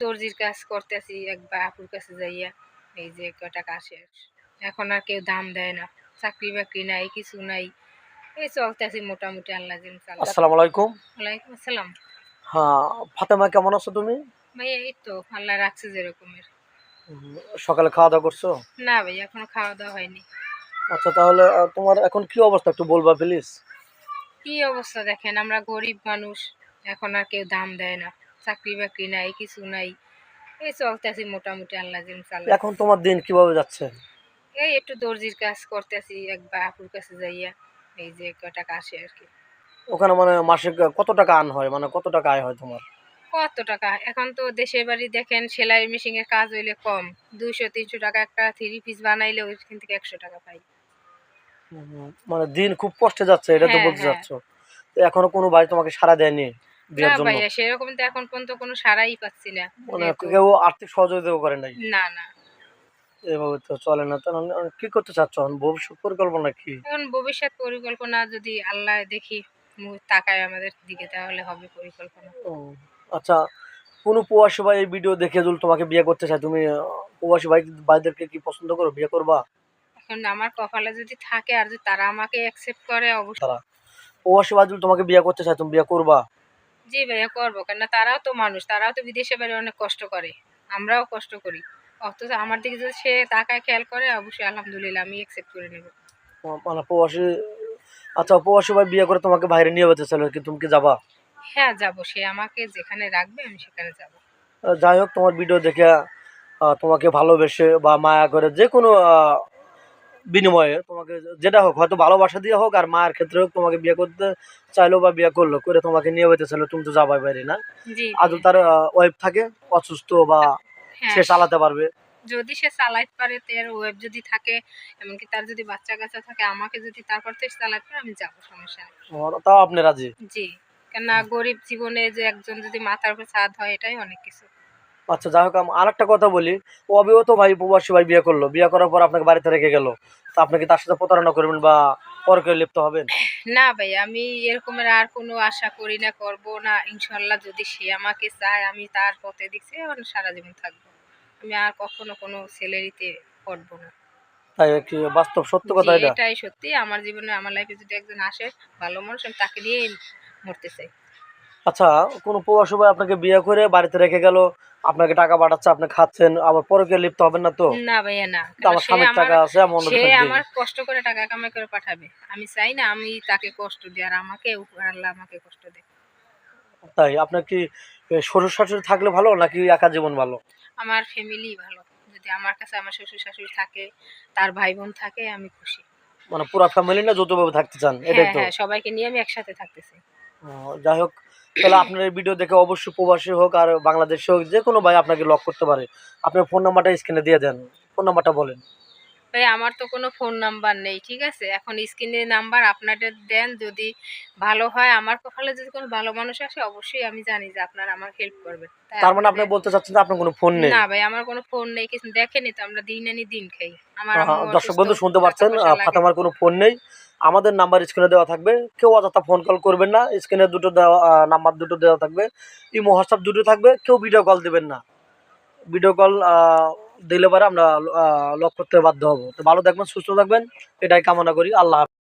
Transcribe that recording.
দর্জির কাজ করতেছি একবার আপুর কাছে যাইয়া এই যে কটা কাশে এখন আর কেউ দাম দেয় না চাকরি বাকরি নাই কিছু নাই। এই চলতেছি মোটামুটি আল্লাহ আসসালামু আলাইকুম। ওয়ালাইকুম আসসালাম। হ্যাঁ ফাতেমা কেমন আছো তুমি? ভাইয়া এই তো আল্লাহ রাখছে যেরকমের। সকালে খাওয়া দাওয়া করছ? না ভাই এখনও খাওয়া দাওয়া হয়নি। আচ্ছা তাহলে তোমার এখন কি অবস্থা একটু বলবা প্লিজ কি অবস্থা দেখেন আমরা গরিব মানুষ এখন আর কেউ দাম দেয় না। চাকরি বাকরি নাই কিছু নাই। এই চলতেছি মোটামুটি আল্লাহ এখন তোমার দিন কীভাবে যাচ্ছে? এই একটু দর্জির কাজ করতেছি একবার আপুর কাছে যাইয়া এই যে টাকা আসে আর কি। ওখানে মানে মাসে কত টাকা আন হয়? মানে কত টাকা আয় হয় তোমার? কত টাকা? এখন তো দেশের বাড়ি দেখেন সেলাই মেশিনের কাজ হইলে কম। দুইশো তিনশো টাকা একটা থ্রি পিস বানাইলে ওইখান থেকে একশো টাকা পাই। মানে দিন খুব কষ্টে যাচ্ছে এটা তো হ্যাঁ, বলতে হ্যাঁ। চাচ্ছ। তো এখনও কোনো ভাই তোমাকে সাড়া দেয়নি? বিয়ের জন্য। ভাইয়া সেরকম তো এখন পর্যন্ত কোনো সারাই পাচ্ছি না মানে কেউ আর্থিক সহযোগিতাও করে নাই। না না। এভাবে তো চলে না। তাহলে কি করতে চাচ্ছ? ভবিষ্যৎ পরিকল্পনা কি? এখন ভবিষ্যৎ পরিকল্পনা যদি আল্লাহ দেখি তাকায় আমাদের দিকে তাহলে হবে পরিকল্পনা। ও, আচ্ছা কোনো প্রবাসী ভাই এই ভিডিও দেখে যদি তোমাকে বিয়ে করতে চায় তুমি প্রবাসী ভাই ভাইদেরকে কি পছন্দ করো বিয়ে করবা? এখন আমার কপালে যদি থাকে আর যদি তারা আমাকে অ্যাকসেপ্ট করে অবশ্যই। প্রবাসী ভাই যদি তোমাকে বিয়ে করতে চায় তুমি বিয়ে করবা? জি ভাইয়া করব কেননা তারাও তো মানুষ তারাও তো বিদেশে বাইরে অনেক কষ্ট করে আমরাও কষ্ট করি। অথচ আমার দিকে যদি সে তাকায় খেয়াল করে অবশ্যই আলহামদুলিল্লাহ আমি অ্যাকসেপ্ট করে নেব। মানে প্রবাসী আচ্ছা প্রবাসী ভাই বিয়ে করে তোমাকে বাইরে নিয়ে যেতে চাইলে কি তুমি কি যাবা? হ্যাঁ যাব। সে আমাকে যেখানে রাখবে আমি সেখানে যাব। যাই হোক তোমার ভিডিও দেখে তোমাকে ভালোবেসে বা মায়া করে যে কোনো বিনিময়ে তোমাকে যেটা হোক হয়তো ভালোবাসা দিয়ে হোক আর মায়ের ক্ষেত্রে হোক তোমাকে বিয়ে করতে চাইলো বা বিয়ে করল করে তোমাকে নিয়ে যেতে চাইলো তুমি তো যাবাই বাইরে না? আদৌ তার ওয়াইফ থাকে অসুস্থ বা হ্যাঁ। সে চালাতে পারবে? যদি সে চালাইতে পারে তার ওয়েব যদি থাকে এমনকি তার যদি বাচ্চা কাচ্চা থাকে আমাকে যদি তারপর থেকে চালাতে পারে আমি যাব সমস্যা নেই। তাও আপনি রাজি? জি কেননা গরিব জীবনে যে একজন যদি মাথার উপর ছাদ হয় এটাই অনেক কিছু। আচ্ছা যাই হোক আর একটা কথা বলি। অবিও তো ভাই প্রবাসী ভাই বিয়ে করল। বিয়ে করার পর আপনাকে বাড়িতে রেখে গেল। তো আপনি কি তার সাথে প্রতারণা করবেন বা পরকে লিপ্ত হবেন? না ভাই আমি এরকমের আর কোনো আশা করি না করব না। ইনশাল্লাহ যদি সে আমাকে চায় আমি তার পথে দিচ্ছি সারা জীবন থাকব। আমি আর কখনো কোনো স্যালারিতে পড়ব না। তাই কি বাস্তব সত্য কথা এটা এটাই সত্যি। আমার জীবনে আমার লাইফে যদি একজন আসে ভালো মানুষ আমি তাকে নিয়েই মরতে চাই। আচ্ছা কোনো প্রবাসী ভাই আপনাকে বিয়ে করে বাড়িতে রেখে গেল আপনাকে টাকা পাঠাচ্ছে আপনি খাচ্ছেন আবার পরকে লিপ্ত হবেন না তো? না ভাইয়া না। আমার স্বামীর টাকা আছে এমন সে আমার কষ্ট করে টাকা কামাই করে পাঠাবে। আমি চাই না আমি তাকে কষ্ট দিই আর আমাকে আল্লাহ আমাকে কষ্ট দেয়। তাই আপনার কি শ্বশুর শাশুড়ি থাকলে ভালো নাকি একা জীবন ভালো? আমার ফ্যামিলি ভালো। যদি আমার কাছে আমার শ্বশুর শাশুড়ি থাকে তার ভাই বোন থাকে আমি খুশি। মানে পুরো ফ্যামিলি না যৌথভাবে থাকতে চান? এটাই হ্যাঁ তো। হ্যাঁ সবাইকে নিয়ে আমি একসাথে থাকতেছি। ও, যাই হোক তাহলে আপনার এই ভিডিও দেখে অবশ্যই প্রবাসী হোক আর বাংলাদেশি হোক যে কোনো ভাই আপনাকে লক করতে পারে। আপনার ফোন নাম্বারটা স্ক্রিনে দিয়ে দেন। ফোন নাম্বারটা বলেন। ভাই আমার তো কোনো ফোন নাম্বার নেই ঠিক আছে? এখন স্ক্রিনের নাম্বার আপনাদের দেন যদি ভালো হয়। আমার কপালে যদি কোনো ভালো মানুষ আসে অবশ্যই আমি জানি যে আপনারা আমার হেল্প করবেন তার মানে আপনি বলতে চাচ্ছেন যে আপনার কোনো ফোন নেই? না ভাই আমার কোনো ফোন নেই কিছু দেখেনি তো আমরা দিন আনি দিন খাই। আমার দর্শক বন্ধু শুনতে পাচ্ছেন ফাতেমার কোনো ফোন নেই। আমাদের নাম্বার স্ক্রিনে দেওয়া থাকবে। কেউ অযথা ফোন কল করবেন না, স্ক্রিনে দুটো দেওয়া নাম্বার দুটো দেওয়া থাকবে। ইমো, হোয়াটসঅ্যাপ দুটো থাকবে, কেউ ভিডিও কল দেবেন না। ভিডিও কল দিলে পরে আমরা লক করতে বাধ্য হব। তো ভালো থাকবেন, সুস্থ থাকবেন। এটাই কামনা করি। আল্লাহ।